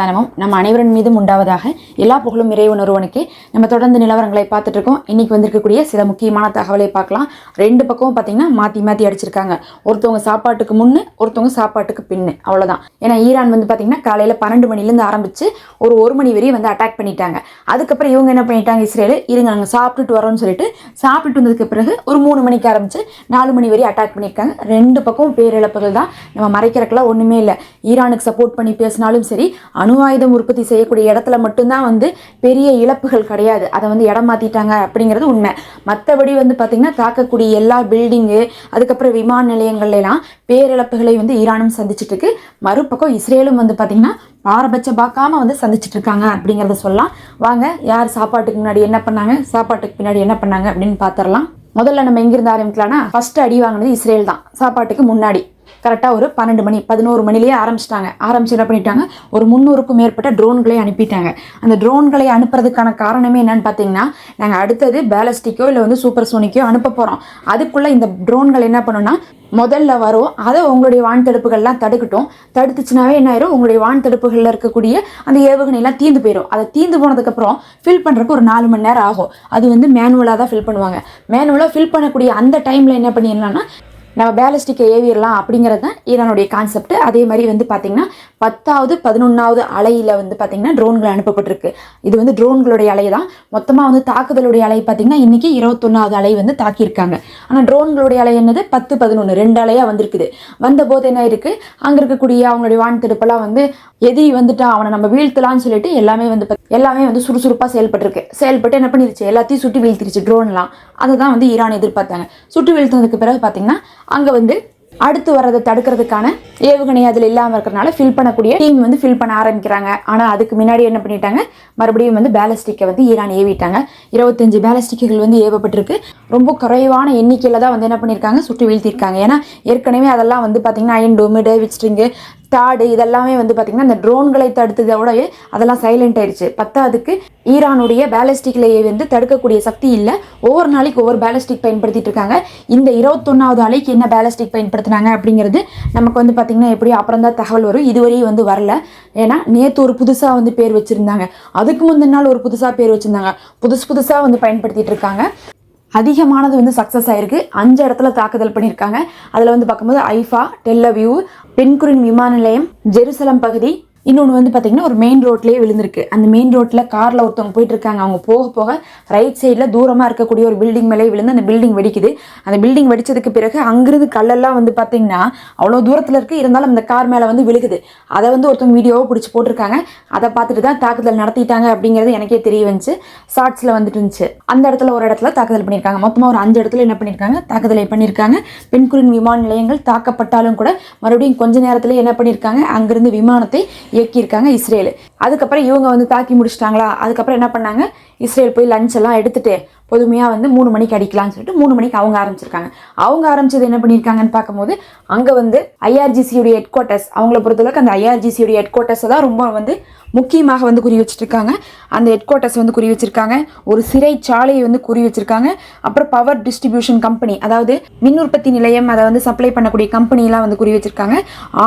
தானமும் நம்ம அனைவரின் மீதும் உண்டாவதாக எல்லா புகழும் இறைவன் ஒருவனுக்கு. நம்ம தொடர்ந்து நிலவரங்களை பார்த்துட்டு இருக்கோம் இன்னைக்கு வந்திருக்கக்கூடிய சில முக்கியமான தகவலை பார்க்கலாம். ரெண்டு பக்கமும் பார்த்தீங்கன்னா மாற்றி மாற்றி அடிச்சிருக்காங்க. ஒருத்தவங்க சாப்பாட்டுக்கு முன்னு ஒருத்தவங்க சாப்பாட்டுக்கு பின்னு. அவ்வளோதான் ஏன்னா ஈரான் வந்து பார்த்தீங்கன்னா காலையில் பன்னெண்டு மணிலேருந்து ஆரம்பித்து ஒரு ஒரு மணி வரையும் வந்து அட்டாக் பண்ணிட்டாங்க. அதுக்கப்புறம் இவங்க என்ன பண்ணிட்டாங்க இஸ்ரேலு? இருங்க நாங்கள் சாப்பிட்டுட்டு வரோம்னு சொல்லிட்டு சாப்பிட்டு வந்ததுக்கு பிறகு ஒரு மூணு மணிக்கு ஆரம்பித்து நாலு மணி வரையும் அட்டாக் பண்ணியிருக்காங்க. ரெண்டு பக்கமும் பேரிழப்புகள் தான். நம்ம மறைக்கிறதுக்குலாம் ஒன்றுமே இல்லை. ஈரானுக்கு சப்போர்ட் பண்ணி பேசினாலும் சரி அணு ஆயுதம் உற்பத்தி செய்யக்கூடிய இடத்துல மட்டும்தான் வந்து பெரிய இழப்புகள் கிடையாது. அதை வந்து இடம் மாற்றிட்டாங்க அப்படிங்கிறது உண்மை. மற்றபடி வந்து பார்த்திங்கன்னா தாக்கக்கூடிய எல்லா பில்டிங்கு அதுக்கப்புறம் விமான நிலையங்கள்லாம் பேரிழப்புகளை வந்து ஈரானும் சந்திச்சிட்டு இருக்கு. மறுபக்கம் இஸ்ரேலும் வந்து பார்த்திங்கன்னா பாரபட்சம் பார்க்காம வந்து சந்திச்சுட்டு இருக்காங்க அப்படிங்கிறத சொல்லலாம். வாங்க யார் சாப்பாட்டுக்கு முன்னாடி என்ன பண்ணாங்க சாப்பாட்டுக்கு பின்னாடி என்ன பண்ணாங்க அப்படின்னு பார்த்துடலாம் முதல்ல நம்ம எங்கிருந்து ஆரம்பிக்கலாம்னா ஃபஸ்ட்டு அடி வாங்கினது இஸ்ரேல் தான். சாப்பாட்டுக்கு முன்னாடி. கரெக்டாக ஒரு பன்னெண்டு மணி பதினோரு மணிலேயே ஆரம்பிச்சிட்டாங்க. ஆரம்பிச்சு என்ன பண்ணிட்டாங்க? ஒரு முந்நூறுக்கும் மேற்பட்ட ட்ரோன்களை அனுப்பிட்டாங்க. அந்த ட்ரோன்களை அனுப்புறதுக்கான காரணமே என்னன்னு பார்த்தீங்கன்னா நாங்கள் அடுத்தது பேலஸ்டிக்கோ இல்லை வந்து சூப்பர் சோனிக்கோ அனுப்ப போகிறோம் அதுக்குள்ளே இந்த ட்ரோன்கள் என்ன பண்ணுன்னா முதல்ல வரும். அதை உங்களுடைய வான் தடுப்புகள்லாம் தடுக்கட்டும். தடுத்துச்சுனாவே என்ன ஆயிரும்? உங்களுடைய வான் தடுப்புகளில் இருக்கக்கூடிய அந்த ஏவுகணையெல்லாம் தீந்து போயிடும் அதை தீந்து போனதுக்கப்புறம் ஃபில் பண்ணுறதுக்கு ஒரு நாலு மணி நேரம் ஆகும். அது வந்து மேனுவலாக தான் ஃபில் பண்ணுவாங்க. மேனுவலாக ஃபில் பண்ணக்கூடிய அந்த டைமில் என்ன பண்ணிடலாம்னா நம்ம பேலஸ்டிக்கை ஏவிடலாம் அப்படிங்கிறது தான் ஈரானுடைய கான்செப்ட் அதே மாதிரி வந்து பார்த்திங்கன்னா பத்தாவது பதினொன்றாவது அலையில் வந்து பார்த்திங்கன்னா ட்ரோன்கள் அனுப்பப்பட்டிருக்கு. இது வந்து ட்ரோன்களுடைய அலை தான் மொத்தமாக வந்து தாக்குதலுடைய அலை பார்த்திங்கன்னா இன்றைக்கி இருபத்தொன்னாவது அலை வந்து தாக்கியிருக்காங்க. ஆனால் ட்ரோன்களுடைய அலை என்னது? பத்து பதினொன்று ரெண்டு அலையாக வந்திருக்குது. வந்தபோது என்ன இருக்குது அங்கே இருக்கக்கூடிய அவங்களுடைய வான் வந்து எதிரி வந்துட்டான் அவனை நம்ம வீழ்த்தலாம்னு சொல்லிட்டு எல்லாமே வந்து எல்லாமே வந்து சுறுசுறுப்பாக செயல்பட்டுருக்கு. செயல்பட்டு என்ன பண்ணிருச்சு? எல்லாத்தையும் சுட்டு வீழ்த்திருச்சு ட்ரோன்லாம் அதை தான் வந்து ஈரான் எதிர்பார்த்தாங்க. சுட்டு வீழ்த்தினதுக்கு பிறகு பார்த்திங்கன்னா அங்கே வந்து அடுத்து வர்றதை தடுக்கிறதுக்கான ஏவுகணை அதில் இல்லாமல் இருக்கிறனால ஃபில் பண்ணக்கூடிய டீம் வந்து ஃபில் பண்ண ஆரம்பிக்கிறாங்க. ஆனால் அதுக்கு முன்னாடி என்ன பண்ணிட்டாங்க? மறுபடியும் வந்து பேலஸ்டிக்கை வந்து ஈரான் ஏவிட்டாங்க. இருபத்தஞ்சு பேலஸ்டிக்குகள் வந்து ஏவப்பட்டிருக்கு. ரொம்ப குறைவான எண்ணிக்கையில் தான் வந்து என்ன பண்ணியிருக்காங்க? சுட்டு வீழ்த்திருக்காங்க ஏன்னா ஏற்கனவே அதெல்லாம் வந்து பார்த்திங்கன்னா அயன் டோமு டேவிட் ஸ்ட்ரிங்கு தாடு இதெல்லாமே வந்து பார்த்திங்கன்னா இந்த ட்ரோன்களை தடுத்ததை விடவே அதெல்லாம் சைலண்ட் ஆயிடுச்சு. பத்தாவதுக்கு ஈரானுடைய பேலஸ்டிக்லேயே வந்து தடுக்கக்கூடிய சக்தி இல்லை. ஒவ்வொரு நாளைக்கு ஒவ்வொரு பேலஸ்டிக் பயன்படுத்திட்டு இருக்காங்க. இந்த இருபத்தொன்னாவது அலைக்கு என்ன பேலஸ்டிக் பயன்படுத்தினாங்க அப்படிங்கிறது நமக்கு வந்து பார்த்திங்கன்னா எப்படி அப்புறம் தான் தகவல் வரும். இதுவரையும் வந்து வரல. ஏன்னா நேற்று ஒரு புதுசாக வந்து பேர் வச்சுருந்தாங்க. அதுக்கு முந்தின நாள் ஒரு புதுசாக பேர் வச்சுருந்தாங்க. புதுசு புதுசாக வந்து பயன்படுத்திட்டு இருக்காங்க. அதிகமானது வந்து சக்ஸஸ் ஆயிருக்கு. அஞ்சு இடத்துல தாக்குதல் பண்ணியிருக்காங்க. அதில் வந்து பார்க்கும்போது ஐஃபா டெல்லவியூ பென்குரின் விமான நிலையம் ஜெருசலம் பகுதி இன்னொன்று வந்து பார்த்திங்கன்னா ஒரு மெயின் ரோட்லேயே விழுந்திருக்கு. அந்த மெயின் ரோட்டில் காரில் ஒருத்தவங்க போயிட்டுருக்காங்க. அவங்க போக போக ரைட் சைடில் தூரமாக இருக்கக்கூடிய ஒரு பில்டிங் மேலே விழுந்து அந்த பில்டிங் வெடிக்குது. அந்த பில்டிங் வெடித்ததுக்கு பிறகு அங்கிருந்து கல்லெல்லாம் வந்து பார்த்திங்கன்னா அவ்வளோ தூரத்தில் இருக்குது இருந்தாலும் அந்த கார் மேலே வந்து விழுகுது. அதை வந்து ஒருத்தவங்க வீடியோவை பிடிச்சி போட்டிருக்காங்க. அதை பார்த்துட்டு தான் தாக்குதல் நடத்திட்டாங்க அப்படிங்கிறது எனக்கே தெரிய வந்துச்சு. ஷார்ட்ஸில் வந்துட்டு இருந்துச்சு. அந்த இடத்துல ஒரு இடத்துல தாக்குதல் பண்ணியிருக்காங்க. மொத்தமாக ஒரு அஞ்சு இடத்துல என்ன பண்ணியிருக்காங்க? தாக்குதலை பண்ணியிருக்காங்க. பெண்குறின் விமான நிலையங்கள் தாக்கப்பட்டாலும் கூட மறுபடியும் கொஞ்ச நேரத்தில் என்ன பண்ணியிருக்காங்க? அங்கிருந்து விமானத்தை இயக்கியிருக்காங்க இஸ்ரேல். அதுக்கப்புறம் இவங்க வந்து தாக்கி முடிச்சிட்டாங்களா? அதுக்கப்புறம் என்ன பண்ணாங்க? இஸ்ரேல் போய் லஞ்ச் எல்லாம் எடுத்துகிட்டு பொதுமையாக வந்து மூணு மணிக்கு அடிக்கலாம்னு சொல்லிட்டு மூணு மணிக்கு அவங்க ஆரம்பிச்சிருக்காங்க. அவங்க ஆரம்பிச்சது என்ன பண்ணியிருக்காங்கன்னு பார்க்கும்போது அங்கே வந்து ஐஆர்ஜிசியுடைய ஹெட் குவார்ட்டர்ஸ் அவங்கள பொறுத்தளவுக்கு அந்த ஐஆர்ஜிசியுடைய ஹெட் குவார்ட்டர்ஸை தான் ரொம்ப வந்து முக்கியமாக வந்து குறி வச்சுருக்காங்க. அந்த ஹெட் குவார்ட்டர்ஸ் வந்து குறி வச்சுருக்காங்க. ஒரு சிறை சாலையை வந்து குறி வச்சுருக்காங்க. அப்புறம் பவர் டிஸ்ட்ரிபியூஷன் கம்பெனி அதாவது மின் உற்பத்தி நிலையம் அதை வந்து சப்ளை பண்ணக்கூடிய கம்பெனிலாம் வந்து குறி வச்சிருக்காங்க.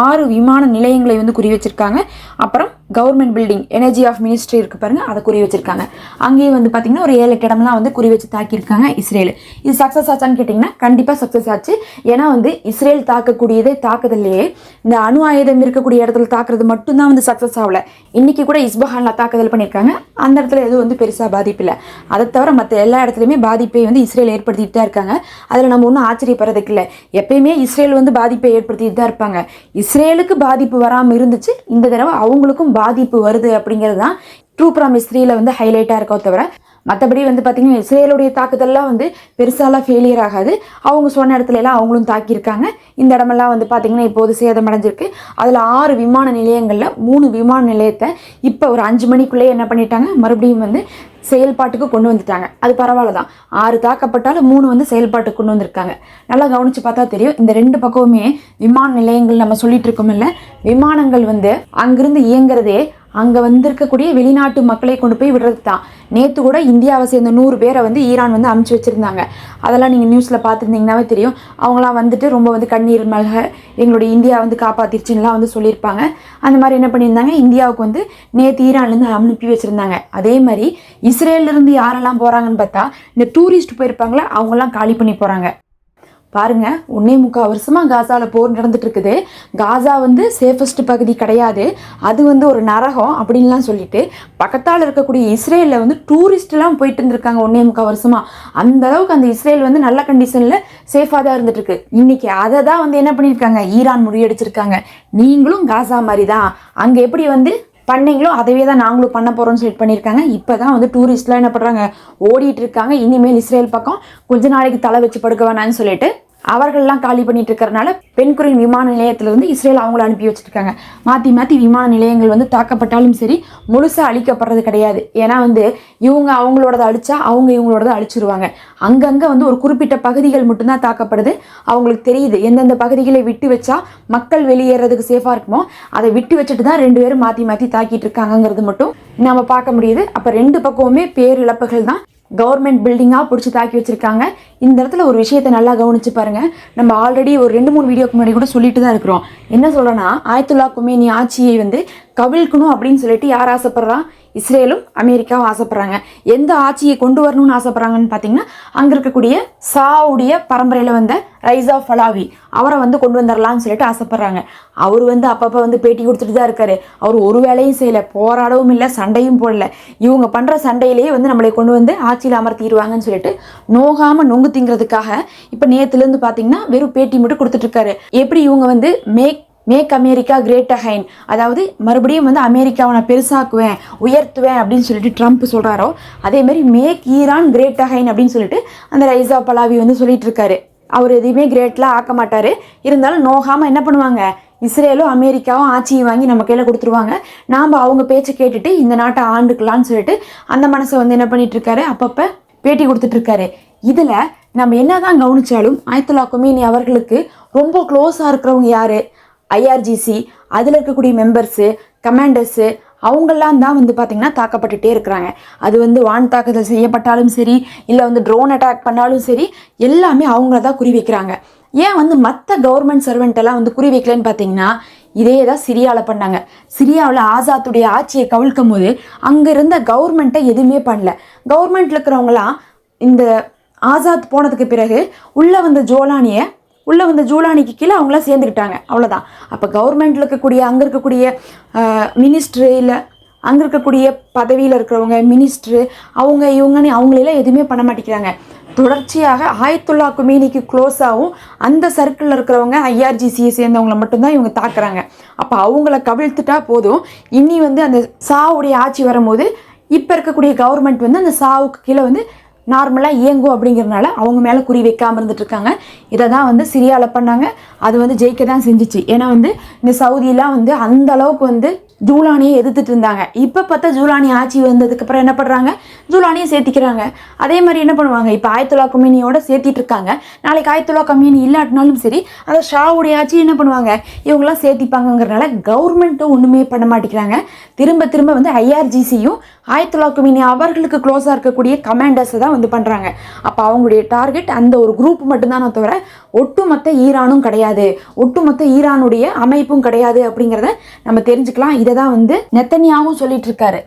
ஆறு விமான நிலையங்களை வந்து குறி வச்சிருக்காங்க. அப்புறம் government building energy of ministry இருக்கு பாருங்க அதை குறி வச்சிருக்காங்க. அங்கேயும் வந்து பார்த்தீங்கன்னா ஒரு ஏழு எட்டு இடம்லாம் வந்து குறி வச்சு தாக்கியிருக்காங்க இஸ்ரேல். இது சக்ஸஸ் ஆச்சான்னு கேட்டிங்கன்னா கண்டிப்பாக சக்ஸஸ் ஆச்சு. ஏன்னா வந்து இஸ்ரேல் தாக்கக்கூடியதே தாக்குதல்லையே இந்த அணு ஆயுதம் இருக்கக்கூடிய இடத்துல தாக்குறது மட்டும்தான் வந்து சக்ஸஸ் ஆகல. இன்னைக்கு கூட இஸ்பஹானில் தாக்குதல் பண்ணியிருக்காங்க. அந்த இடத்துல எதுவும் வந்து பெருசாக பாதிப்பு இல்லை. அதை தவிர மற்ற எல்லா இடத்துலையுமே பாதிப்பை வந்து இஸ்ரேல் ஏற்படுத்திட்டு தான் இருக்காங்க. அதில் நம்ம ஒன்றும் ஆச்சரியப்படுறதுக்கு இல்லை. எப்பயுமே இஸ்ரேல் வந்து பாதிப்பை ஏற்படுத்திட்டு தான் இருப்பாங்க. இஸ்ரேலுக்கு பாதிப்பு வராமல் இருந்துச்சு. இந்த தடவை அவங்களுக்கும் பாதிப்பு வருது அப்படிங்கிறது தான் ட்ரூ ப்ராமிஸ் த்ரீயில் வந்து ஹைலைட்டாக இருக்கோ தவிர மற்றபடி வந்து பார்த்திங்கன்னா இஸ்ரேலுடைய தாக்குதல்லாம் வந்து பெருசாலாம் ஃபெயிலியர் ஆகாது. அவங்க சொன்ன இடத்துல எல்லாம் அவங்களும் தாக்கியிருக்காங்க. இந்த இடமெல்லாம் வந்து பார்த்திங்கன்னா இப்போது சேதமடைஞ்சிருக்கு. அதில் ஆறு விமான நிலையங்களில் மூணு விமான நிலையத்தை இப்போ ஒரு அஞ்சு மணிக்குள்ளேயே என்ன பண்ணிட்டாங்க? மறுபடியும் வந்து செயல்பாட்டுக்கு கொண்டு வந்துட்டாங்க. அது பரவாயில்ல தான். ஆறு தாக்கப்பட்டாலும் மூணு வந்து செயல்பாட்டுக்கு கொண்டு வந்திருக்காங்க. நல்லா கவனிச்சு பார்த்தா தெரியும். இந்த ரெண்டு பக்கமுமே விமான நிலையங்கள் நம்ம சொல்லிட்டு இருக்கோமில்ல விமானங்கள் வந்து அங்கிருந்து இயங்குறதே அங்கே வந்திருக்கக்கூடிய வெளிநாட்டு மக்களை கொண்டு போய் விடுறது தான் நேற்று கூட இந்தியாவை சேர்ந்த நூறு பேரை வந்து ஈரான் வந்து அமுச்சு வச்சுருந்தாங்க. அதெல்லாம் நீங்கள் நியூஸில் பார்த்துருந்தீங்கன்னாவே தெரியும். அவங்களாம் வந்துட்டு ரொம்ப வந்து கண்ணீர் மல்க எங்களுடைய இந்தியா வந்து காப்பாற்றிருச்சுன்னெலாம் வந்து சொல்லியிருப்பாங்க. அந்த மாதிரி என்ன பண்ணியிருந்தாங்க? இந்தியாவுக்கு வந்து நேற்று ஈரான்லேருந்து அனுப்பி வச்சுருந்தாங்க. அதே மாதிரி இஸ்ரேலேருந்து யாரெல்லாம் போகிறாங்கன்னு பார்த்தா இந்த டூரிஸ்ட் போயிருப்பாங்களே அவங்கெல்லாம் காலி பண்ணி போகிறாங்க பாருங்க ஒன்னே முக்கால் வருஷமாக காசாவில் போர் நடந்துட்டு இருக்குது காசா வந்து சேஃபஸ்ட் பகுதி கிடையாது. அது வந்து ஒரு நரகம் அப்படின்லாம் சொல்லிட்டு பக்கத்தால் இருக்கக்கூடிய இஸ்ரேலில் வந்து டூரிஸ்ட்லாம் போயிட்டு இருந்திருக்காங்க ஒன்னே முக்கால் வருஷமாக அந்த அளவுக்கு அந்த இஸ்ரேல் வந்து நல்ல கண்டிஷனில் சேஃபாக தான் இருந்துட்டு இருக்கு இன்னைக்கு அதை தான் வந்து என்ன பண்ணியிருக்காங்க? ஈரான் முறியடிச்சிருக்காங்க. நீங்களும் காசா மாதிரி தான் அங்கே எப்படி வந்து பண்ணீங்களோ அதவே தான் நாங்களும் பண்ண போகிறோம்னு சொல்லிட்டு பண்ணியிருக்காங்க. இப்போ தான் வந்து டூரிஸ்ட்லாம் என்ன பண்ணுறாங்க ஓடிட்டு இருக்காங்க இனிமேல் இஸ்ரேல் பக்கம் கொஞ்ச நாளைக்கு தலை வச்சு படுக்க வேணான்னு சொல்லிட்டு அவர்கள்லாம் காலி பண்ணிட்டு இருக்கிறனால பெண்குரின் விமான நிலையத்திலிருந்து இஸ்ரேல் அவங்கள அனுப்பி வச்சிருக்காங்க. மாற்றி மாற்றி விமான நிலையங்கள் வந்து தாக்கப்பட்டாலும் சரி முழுசாக அழிக்கப்படுறது கிடையாது. ஏன்னா வந்து இவங்க அவங்களோடத அழிச்சா அவங்க இவங்களோடத அழிச்சிருவாங்க. அங்கங்கே வந்து ஒரு குறிப்பிட்ட பகுதிகள் மட்டும்தான் தாக்கப்படுது. அவங்களுக்கு தெரியுது எந்தெந்த பகுதிகளை விட்டு வச்சா மக்கள் வெளியேறதுக்கு சேஃபாக இருக்குமோ அதை விட்டு வச்சுட்டு தான் ரெண்டு பேரும் மாற்றி மாற்றி தாக்கிட்டு இருக்காங்கங்கிறது மட்டும் நம்ம பார்க்க முடியுது. அப்போ ரெண்டு பக்கமுமே பேரிழப்புகள் தான். கவர்மெண்ட் பில்டிங்காக பிடிச்சி தாக்கி வச்சுருக்காங்க. இந்த இடத்துல ஒரு விஷயத்தை நல்லா கவனிச்சு பாருங்க. நம்ம ஆல்ரெடி ஒரு ரெண்டு மூணு வீடியோக்கு முன்னாடி கூட சொல்லிட்டு தான் இருக்கிறோம். என்ன சொல்கிறேன்னா ஆயத்துல்லா குமேனி ஆட்சியை வந்து கவிழ்க்கணும் அப்படின்னு சொல்லிட்டு யார் ஆசைப்படுறா? இஸ்ரேலும் அமெரிக்காவும் ஆசைப்படுறாங்க. எந்த ஆட்சியை கொண்டு வரணும்னு ஆசைப்படுறாங்கன்னு பார்த்தீங்கன்னா அங்கே இருக்கக்கூடிய சாவுடைய பரம்பரையில் வந்த ரைசா ஃபலாவி அவரை வந்து கொண்டு வந்துடலாம்னு சொல்லிட்டு ஆசைப்படுறாங்க. அவர் வந்து அப்பப்போ வந்து பேட்டி கொடுத்துட்டு தான் இருக்காரு. அவர் ஒரு வேலையும் செய்யலை போராடவும் இல்லை சண்டையும் போடல. இவங்க பண்ணுற சண்டையிலேயே வந்து நம்மளை கொண்டு வந்து ஆட்சியில் அமர்த்திடுவாங்கன்னு சொல்லிட்டு நோகாமல் நொங்கு திங்கிறதுக்காக இப்போ நேற்றுலேருந்து பார்த்தீங்கன்னா வெறும் பேட்டி மட்டும் கொடுத்துட்ருக்காரு எப்படி இவங்க வந்து make make America great again அதாவது மறுபடியும் வந்து அமெரிக்காவை நான் பெருசாக்குவேன் உயர்த்துவேன் அப்படின்னு சொல்லிட்டு ட்ரம்ப் சொல்கிறாரோ அதேமாரி மேக் ஈரான் கிரேட் அகைன் அப்படின்னு சொல்லிட்டு அந்த ரைசா பலாவி வந்து சொல்லிட்டு இருக்காரு. அவர் எதையுமே கிரேட்லாம் ஆக்க மாட்டார். இருந்தாலும் நோகாமல் என்ன பண்ணுவாங்க? இஸ்ரேலும் அமெரிக்காவும் ஆட்சியை வாங்கி நம்ம கையில் கொடுத்துருவாங்க. நாம் அவங்க பேச்சை கேட்டுட்டு இந்த நாட்டை ஆண்டுக்கலான்னு சொல்லிட்டு அந்த மனசை வந்து என்ன பண்ணிட்டு இருக்காரு? அப்பப்போ பேட்டி கொடுத்துட்ருக்காரு இதில் நம்ம என்னதான் கவனிச்சாலும் ஆயத்துல்லா கொமீனி அவர்களுக்கு ரொம்ப க்ளோஸாக இருக்கிறவங்க யார்? ஐஆர்ஜிசி அதில் இருக்கக்கூடிய மெம்பர்ஸு கமாண்டர்ஸு அவங்கெல்லாம் தான் வந்து பார்த்திங்கன்னா தாக்கப்பட்டுட்டே இருக்கிறாங்க. அது வந்து வான் தாக்குதல் செய்யப்பட்டாலும் சரி இல்லை வந்து ட்ரோன் அட்டாக் பண்ணாலும் சரி எல்லாமே அவங்கள தான் குறி வைக்கிறாங்க. ஏன் வந்து மற்ற கவர்மெண்ட் சர்வெண்ட்டெல்லாம் வந்து குறி வைக்கலன்னு பார்த்தீங்கன்னா இதே தான் சிரியாவில் பண்ணாங்க. சிரியாவில் ஆசாத்துடைய ஆட்சியை கவிழ்க்கும் போது அங்கே இருந்த கவர்மெண்ட்டை எதுவுமே பண்ணல. கவர்மெண்ட்டில் இருக்கிறவங்களாம் இந்த ஆசாத் போனதுக்கு பிறகு உள்ளே வந்த ஜோலானியை உள்ளே வந்த ஜூலானிக்கு கீழே அவங்களாம் சேர்ந்துக்கிட்டாங்க. அவ்வளோதான் அப்போ கவர்மெண்ட்டில் இருக்கக்கூடிய அங்கே இருக்கக்கூடிய மினிஸ்ட்ரு இல்லை அங்கே இருக்கக்கூடிய பதவியில் இருக்கிறவங்க மினிஸ்ட்ரு அவங்க இவங்கன்னு அவங்களெல்லாம் எதுவுமே பண்ண மாட்டேங்கிறாங்க. தொடர்ச்சியாக ஆயத்துல்லா குமேனிக்கு க்ளோஸாகவும் அந்த சர்க்கிளில் இருக்கிறவங்க ஐஆர்ஜிசியை சேர்ந்தவங்களை மட்டும்தான் இவங்க தாக்குறாங்க. அப்போ அவங்கள கவிழ்த்துட்டா போதும். இனி வந்து அந்த சாவுடைய ஆட்சி வரும்போது இப்போ இருக்கக்கூடிய கவர்மெண்ட் வந்து அந்த சாவுக்கு கீழே வந்து நார்மலாக இயங்கும் அப்படிங்கிறனால அவங்க மேலே குறி வைக்காமல் இருந்துட்டுருக்காங்க. இதை தான் வந்து சிரியாவில் பண்ணாங்க. அது வந்து ஜெயிக்க தான் செஞ்சுச்சு. ஏன்னா வந்து இந்த சவுதியெலாம் வந்து அந்த அளவுக்கு வந்து ஜூலானியை எதிர்த்துட்டு இருந்தாங்க. இப்போ பார்த்தா ஜூலானி ஆட்சி வந்ததுக்கப்புறம் என்ன பண்ணுறாங்க ஜூலானியை சேர்த்திக்கிறாங்க. அதே மாதிரி என்ன பண்ணுவாங்க? இப்போ ஆயத்துல்லா கம்யூனியோட சேர்த்திட்டு இருக்காங்க நாளைக்கு ஆயத்துல்லா கம்யூனி இல்லாட்டினாலும் சரி அதை ஷாவுடைய ஆட்சி என்ன பண்ணுவாங்க? இவங்களாம் சேர்த்திப்பாங்கங்கிறனால கவர்மெண்ட்டும் ஒன்றுமே பண்ண மாட்டேங்கிறாங்க. திரும்ப திரும்ப வந்து ஐஆர்ஜிசியும் ஆயத்துல்லா கம்யூனி அவர்களுக்கு க்ளோஸாக இருக்கக்கூடிய கமாண்டர்ஸை தான் வந்து பண்ணுறாங்க அப்போ அவங்களுடைய டார்கெட் அந்த ஒரு குரூப் மட்டும்தானே தவிர ஒட்டுமொத்த ஈரானும் கிடையாது. ஒட்டுமொத்த ஈரானுடைய அமைப்பும் கிடையாது அப்படிங்கிறத நம்ம தெரிஞ்சுக்கலாம். இதை தான் வந்து நெத்தனியாவும் சொல்லிட்டு இருக்காரு.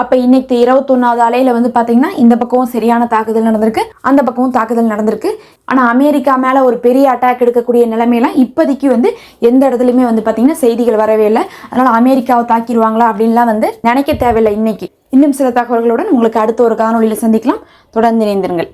அப்போ இன்னைக்கு இருபத்தொன்னாவது அலையில் வந்து பார்த்தீங்கன்னா இந்த பக்கமும் சரியான தாக்குதல் நடந்திருக்கு. அந்த பக்கமும் தாக்குதல் நடந்திருக்கு. ஆனால் அமெரிக்கா மேலே ஒரு பெரிய அட்டாக் எடுக்கக்கூடிய நிலைமையெல்லாம் இப்போதைக்கு வந்து எந்த இடத்துலையுமே வந்து பார்த்தீங்கன்னா செய்திகள் வரவே இல்லை. அதனால் அமெரிக்காவை தாக்கிடுவாங்களா அப்படின்லாம் வந்து நினைக்க தேவையில்லை இன்னைக்கு. இன்னும் சில தகவல்களுடன் உங்களுக்கு அடுத்த ஒரு காணொலியில் சந்திக்கலாம். தொடர்ந்து இணைந்திருங்கள்.